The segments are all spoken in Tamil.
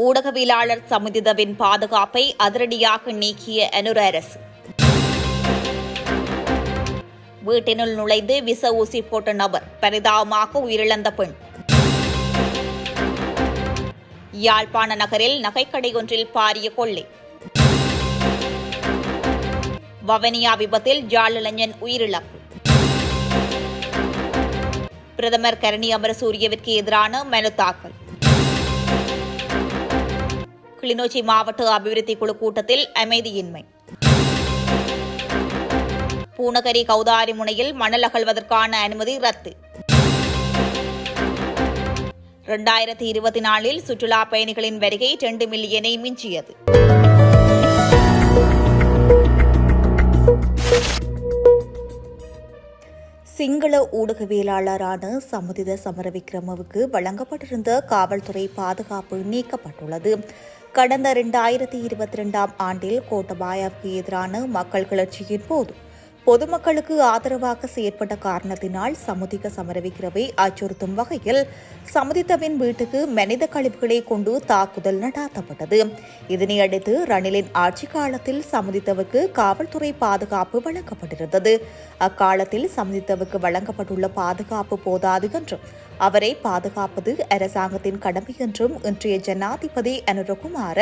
ஊடகவியலாளர் சமுதிதவின் பாதுகாப்பை அதிரடியாக நீக்கிய அனுர அரசு. வீட்டினுள் நுழைந்து விச ஊசி போட்ட நபர் பரிதாபமாக உயிரிழந்த பெண். யாழ்ப்பாண நகரில் நகைக்கடை ஒன்றில் பாரிய கொள்ளை. வவனியா விபத்தில் ஜாழ் இளைஞன் உயிரிழப்பு. பிரதமர் கரணி அமரசூரியவிற்கு எதிரான மனு தாக்கல். கிளிநொச்சி மாவட்ட அபிவிருத்தி குழு கூட்டத்தில் அமைதியின்மை. பூனகரி கௌதாரி முனையில் மணல் அகழ்வதற்கான அனுமதி ரத்து. இரண்டாயிரத்தி இருபத்தி நாலில் சுற்றுலா பயணிகளின் வருகை இரண்டு மில்லியனை மிஞ்சியது. சிங்கள ஊடகவியலாளரான சமுதித சமரவிக்ரமவுக்கு வழங்கப்பட்டிருந்த காவல்துறை பாதுகாப்பு நீக்கப்பட்டுள்ளது. கடந்த இரண்டாயிரத்தி இருபத்தி ரெண்டாம் ஆண்டில் கோட்டபாயாவுக்கு எதிரான மக்கள் கிளர்ச்சியின் போது பொதுமக்களுக்கு ஆதரவாக செயற்பட்ட காரணத்தினால் சமுதிக சமரவிக்கிறவை அச்சுறுத்தும் வகையில் சமுதித்தவின் வீட்டுக்கு மனித கழிவுகளை கொண்டு தாக்குதல் நடாத்தப்பட்டது. இதனையடுத்து ரணிலின் ஆட்சி காலத்தில் சமுதித்தவுக்கு காவல்துறை பாதுகாப்பு வழங்கப்பட்டிருந்தது. அக்காலத்தில் சமுதித்தவுக்கு வழங்கப்பட்டுள்ள பாதுகாப்பு போதாது என்றும் அவரை பாதுகாப்பது அரசாங்கத்தின் கடமை என்றும் இன்றைய ஜனாதிபதி அனுரகுமார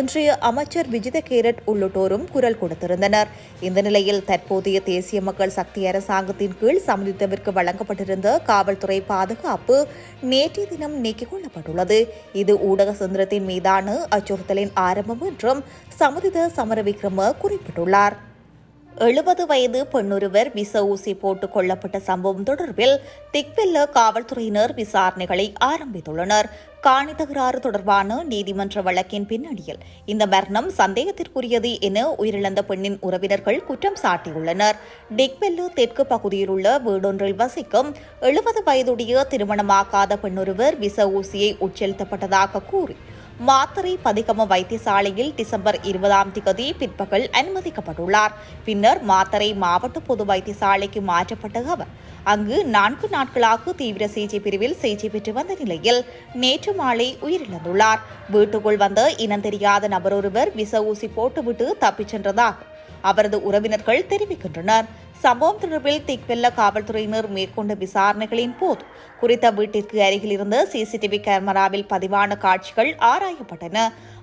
இன்றைய அமைச்சர் விஜித கேரட் உள்ளிட்டோரும் குரல் கொடுத்திருந்தனர். இந்த நிலையில் தற்போதைய தேசிய மக்கள் சக்தி அரசாங்கத்தின் கீழ் சமுதித்தவிற்கு வழங்கப்பட்டிருந்த காவல்துறை பாதுகாப்பு நேற்றைய தினம் நீக்கிக் கொள்ளப்பட்டுள்ளது. இது ஊடக சுதந்திரத்தின் மீதான அச்சுறுத்தலின் ஆரம்பம் என்றும் சமுதித சமரவிக்ரம குறிப்பிட்டுள்ளார். எழுபது வயது பெண்ணொருவர் விச ஊசி போட்டுக் கொள்ளப்பட்ட சம்பவம் தொடர்பில் திக்வெல்ல காவல்துறையினர் விசாரணைகளை ஆரம்பித்துள்ளனர். காணி தகராறு தொடர்பான நீதிமன்ற வழக்கின் பின்னணியில் இந்த மரணம் சந்தேகத்திற்குரியது என உயிரிழந்த பெண்ணின் உறவினர்கள் குற்றம் சாட்டியுள்ளனர். டிக்வெல்லு தெற்கு பகுதியில் உள்ள வீடொன்றில் வசிக்கும் எழுபது வயதுடைய திருமணமாக்காத பெண்ணொருவர் விச ஊசியை உட்செலுத்தப்பட்டதாக கூறி மாத்தரை பதிகம வைத்தியசாலையில் டிசம்பர் இருபதாம் திகதி பிற்பகல் அனுமதிக்கப்பட்டுள்ளார். பின்னர் மாத்தரை மாவட்ட பொது வைத்தியசாலைக்கு மாற்றப்பட்ட அவர். அங்கு நான்கு நாட்களாக தீவிர சிகிச்சை பிரிவில் சிகிச்சை பெற்று வந்த நிலையில் நேற்று மாலை உயிரிழந்துள்ளார். வீட்டுக்குள் வந்த இனம் தெரியாத நபரொருவர் விச ஊசி போட்டுவிட்டு தப்பிச் சென்றதாக அவரது உறவினர்கள் தெரிவிக்கின்றனர். சம்பவம் தொடர்பில் திக்வெல்ல காவல்துறையினர் மேற்கொண்ட விசாரணைகளின் போது குறித்த வீட்டிற்கு அருகில் இருந்த சிசிடிவி கேமராவில் பதிவான காட்சிகள் ஆராயப்பட்டன.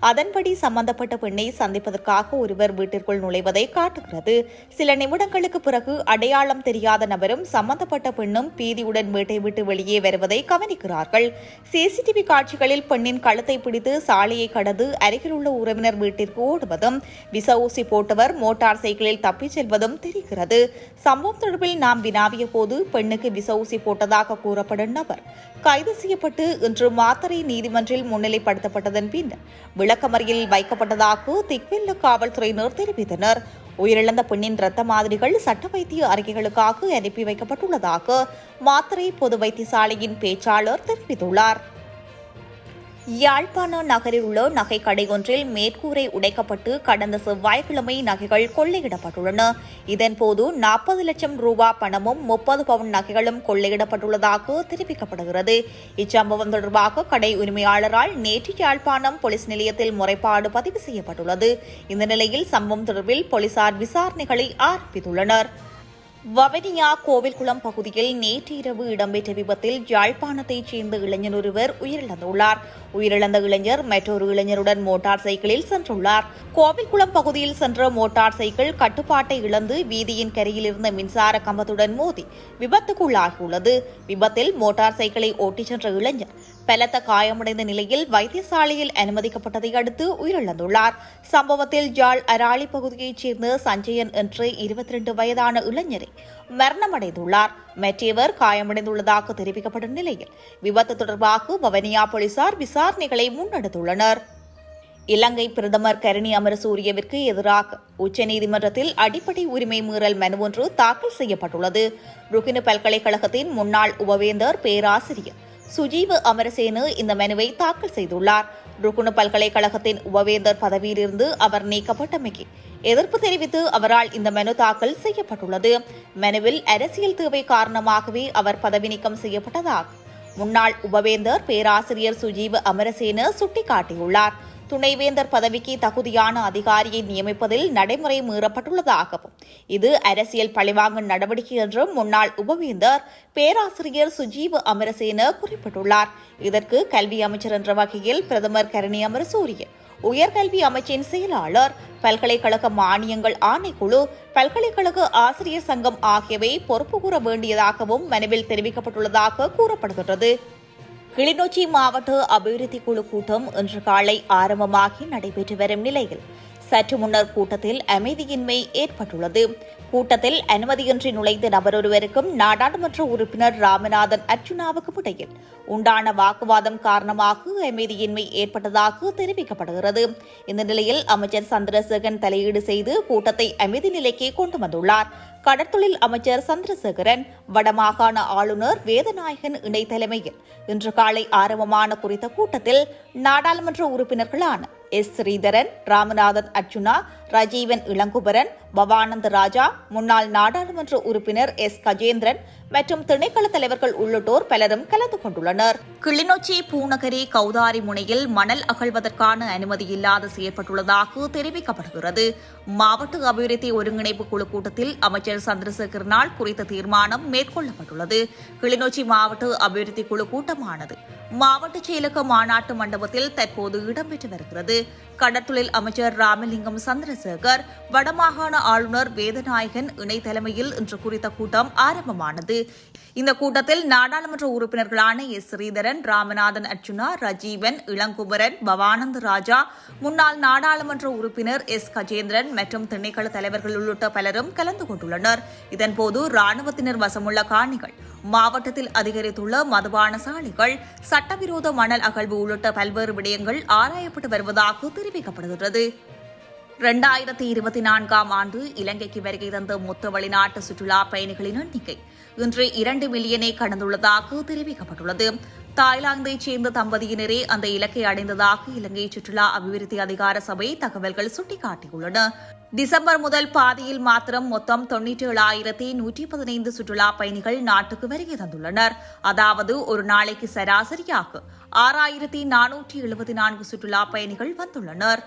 அதன்படி சம்பந்தப்பட்ட பெண்ணை சந்திப்பதற்காக ஒருவர் வீட்டிற்குள் நுழைவதை காட்டுகிறது. சில நிமிடங்களுக்கு பிறகு அடையாளம் தெரியாத நபரும் சம்பந்தப்பட்ட பெண்ணும் பீதியுடன் வீட்டை விட்டு வெளியே வருவதை கவனிக்கிறார்கள். சிசிடிவி காட்சிகளில் பெண்ணின் கழுத்தை பிடித்து சாலையை கடந்து அருகிலுள்ள உறவினர் வீட்டிற்கு ஓடுவதும் விச ஊசி போட்டவர் மோட்டார் சைக்கிளில் தப்பிச் செல்வதும் தெரிகிறது. சம்பவம் தொடர்பில் நாம் வினாவிய போது பெண்ணுக்கு விச ஊசி போட்டதாக கூறப்படும் நபர். கைது செய்யப்பட்டு இன்று மாத்தறை நீதிமன்றில் முன்னிலைப்படுத்தப்பட்டதன் பின்னர் விளக்கமறியில் வைக்கப்பட்டதாக திக்வெல்ல காவல்துறையினர் தெரிவித்தனர். உயிரிழந்த பெண்ணின் இரத்த மாதிரிகள் சட்ட வைத்திய அறிக்கைகளுக்காக அனுப்பி வைக்கப்பட்டுள்ளதாக மாத்திரை பொது வைத்தியசாலையின் பேச்சாளர் தெரிவித்துள்ளார். யாழ்ப்பாண நகரில் உள்ள நகை கடை ஒன்றில் மேற்கூரை உடைக்கப்பட்டு கடந்த செவ்வாய்க்கிழமை நகைகள் கொள்ளையிடப்பட்டுள்ளன. இதன்போது நாற்பது லட்சம் ரூபா பணமும் முப்பது பவுன் நகைகளும் கொள்ளையிடப்பட்டுள்ளதாக தெரிவிக்கப்படுகிறது. இச்சம்பவம் தொடர்பாக கடை உரிமையாளரால் நேற்று யாழ்ப்பாணம் போலீஸ் நிலையத்தில் முறைப்பாடு பதிவு செய்யப்பட்டுள்ளது. இந்த நிலையில் சம்பவம் தொடர்பில் போலீசார் விசாரணைகளை ஆரம்பித்துள்ளனா் வவனியா கோவில்குளம் பகுதியில் நேற்று இரவு இடம்பெற்ற விபத்தில் யாழ்ப்பாணத்தைச் சேர்ந்த இளைஞர் ஒருவர் உயிரிழந்துள்ளார். உயிரிழந்த இளைஞர் மற்றொரு இளைஞருடன் மோட்டார் சைக்கிளில் சென்றுள்ளார். கோவில்குளம் பகுதியில் சென்ற மோட்டார் சைக்கிள் கட்டுப்பாட்டை இழந்து வீதியின் கரையில் இருந்த மின்சார கம்பத்துடன் மோதி விபத்துக்குள்ளாகியுள்ளது. விபத்தில் மோட்டார் சைக்கிளை ஓட்டிச் சென்ற இளைஞர் பலத்த காயமடைந்த நிலையில் வைத்தியசாலையில் அனுமதிக்கப்பட்டதை அடுத்து உயிரிழந்துள்ளார். சம்பவத்தில் ஜாழ் அராளி பகுதியைச் சேர்ந்த சஞ்சயன் என்ற இருபத்தி ரெண்டு வயதான இளைஞரை மரணமடைந்துள்ளார். மற்றவர் காயமடைந்துள்ளதாக தெரிவிக்கப்பட்ட நிலையில் விபத்து தொடர்பாக வவனியா போலீசார் விசாரணைகளை முன்னெடுத்துள்ளனர். இலங்கை பிரதமர் கரணி அமரசூரியவிற்கு எதிராக உச்சநீதிமன்றத்தில் அடிப்படை உரிமை மீறல் மனு ஒன்று தாக்கல் செய்யப்பட்டுள்ளது. ருகினு பல்கலைக்கழகத்தின் முன்னாள் உபவேந்தர் பேராசிரியர் சுஜீவ அமரசேனு இந்த மனுவை தாக்கல் செய்துள்ளார். ருகுணு பல்கலைக்கழகத்தின் உபவேந்தர் பதவியிலிருந்து அவர் நீக்கப்பட்டமைக்கு எதிர்ப்பு தெரிவித்து அவரால் இந்த மனு தாக்கல் செய்யப்பட்டுள்ளது. மனுவில் அரசியல் தேவை காரணமாகவே அவர் பதவி நீக்கம் செய்யப்பட்டதாக முன்னாள் உபவேந்தர் பேராசிரியர் சுஜீவ் அமரசேன சுட்டிக்காட்டியுள்ளார். துணைவேந்தர் பதவிக்கு தகுதியான அதிகாரியை நியமிப்பதில் நடைமுறை மீறப்பட்டுள்ளதாகவும் இது அரசியல் பழிவாங்கும் நடவடிக்கை என்றும் முன்னாள் உபவேந்தர் பேராசிரியர் சுஜீவ் அமரசேன குறிப்பிட்டுள்ளார். இதற்கு கல்வி அமைச்சர் என்ற வகையில் பிரதமர் கரணி அமரசூரியன் உயர்கல்வி அமைச்சின் செயலாளர் பல்கலைக்கழக மானியங்கள் ஆணைக்குழு பல்கலைக்கழக ஆசிரியர் சங்கம் ஆகியவை பொறுப்பு கூற வேண்டியதாகவும் மனுவில் தெரிவிக்கப்பட்டுள்ளதாக கூறப்படுகின்றது. கிளிநொச்சி மாவட்ட அபிவிருத்தி குழு கூட்டம் இன்று காலை ஆரம்பமாகி நடைபெற்று வரும் நிலையில் சற்று முன்னர் கூட்டத்தில் அமைதியின்மை ஏற்பட்டுள்ளது. கூட்டத்தில் அனுமதியின்றி நுழைந்த நபரொருவருக்கும் நாடாளுமன்ற உறுப்பினர் ராமநாதன் அர்ஜுனாவுக்கும் இடையில் உண்டான வாக்குவாதம் காரணமாக அமைதியின்மை ஏற்பட்டதாக தெரிவிக்கப்படுகிறது இந்த நிலையில் அமைச்சர் சந்திரசேகரன் தலையீடு செய்து கூட்டத்தை அமைதி நிலைக்கு கொண்டு வந்துள்ளார் கடற்தொழில் அமைச்சர் சந்திரசேகரன் வடமாகாண ஆளுநர் வேதநாயகன் இணை தலைமையில் இன்று காலை ஆரம்பமான குறித்த கூட்டத்தில் நாடாளுமன்ற உறுப்பினர்களான எஸ். ஸ்ரீதரன் ராமநாதன் அர்ஜுனா ரஜீவன் இளங்குபரன் பவானந்த ராஜா முன்னாள் நாடாளுமன்ற உறுப்பினர் எஸ். கஜேந்திரன் மற்றும் திணைக்கள தலைவர்கள் உள்ளிட்டோர் பலரும் கலந்து கொண்டுள்ளனர். கிளிநொச்சி பூநகரி கௌதாரி முனையில் மணல் அகழ்வதற்கான அனுமதி இல்லாது செய்யப்பட்டுள்ளதாக தெரிவிக்கப்படுகிறது. மாவட்ட அபிவிருத்தி ஒருங்கிணைப்பு குழு கூட்டத்தில் அமைச்சர் சந்திரசேகரனால் குறித்த தீர்மானம் மேற்கொள்ளப்பட்டுள்ளது. கிளிநொச்சி மாவட்ட அபிவிருத்தி குழு கூட்டமானது. மாவட்ட செயலக மாநாட்டு மண்டபத்தில் தற்போது இடம்பெற்று வருகிறது. கடற்தொழில் அமைச்சர் ராமலிங்கம் சந்திரசேகர் வடமாகாண ஆளுநர் வேதநாயகன் இணை தலைமையில் இன்று குறித்த கூட்டம் ஆரம்பமானது. இந்த கூட்டத்தில் நாடாளுமன்ற உறுப்பினர்களான எஸ். ஸ்ரீதரன் ராமநாதன் அர்ச்சுனா ரஜீவன் இளங்குமரன் பவானந்த் ராஜா முன்னாள் நாடாளுமன்ற உறுப்பினர் எஸ். கஜேந்திரன் மற்றும் திணைக்கள தலைவர்கள் உள்ளிட்ட பலரும் கலந்து கொண்டுள்ளனர். இதன்போது ராணுவத்தினர் வசமுள்ள காணிகள் மாவட்டத்தில் அதிகரித்துள்ள மதுபான சாலைகள் சட்டவிரோத மணல் அகழ்வு உள்ளிட்ட பல்வேறு விடயங்கள் ஆராயப்பட்டு வருவதாக தெரிவிக்கப்படுகிறது இரண்டாயிரத்தி இருபத்தி நான்காம் ஆண்டு இலங்கைக்கு வருகை தந்த மொத்த வெளிநாட்டு சுற்றுலா பயணிகளின் எண்ணிக்கை இன்று இரண்டு மில்லியனை கடந்துள்ளதாக தெரிவிக்கப்பட்டுள்ளது. தாய்லாந்தைச் சேர்ந்த தம்பதியினரே அந்த இலக்கை அடைந்ததாக இலங்கை சுற்றுலா அபிவிருத்தி அதிகார சபை தகவல்கள் சுட்டிக்காட்டியுள்ளன. டிசம்பர் முதல் பாதியில் மாத்திரம் மொத்தம் தொன்னூற்றி ஏழாயிரத்தி நூற்றி பதினைந்து சுற்றுலா பயணிகள் நாட்டுக்கு வருகை தந்துள்ளனர். அதாவது ஒரு நாளைக்கு சராசரியாக ஆறாயிரத்தி நானூற்றி எழுபத்தி நான்கு சுற்றுலா பயணிகள் வந்துள்ளனர்.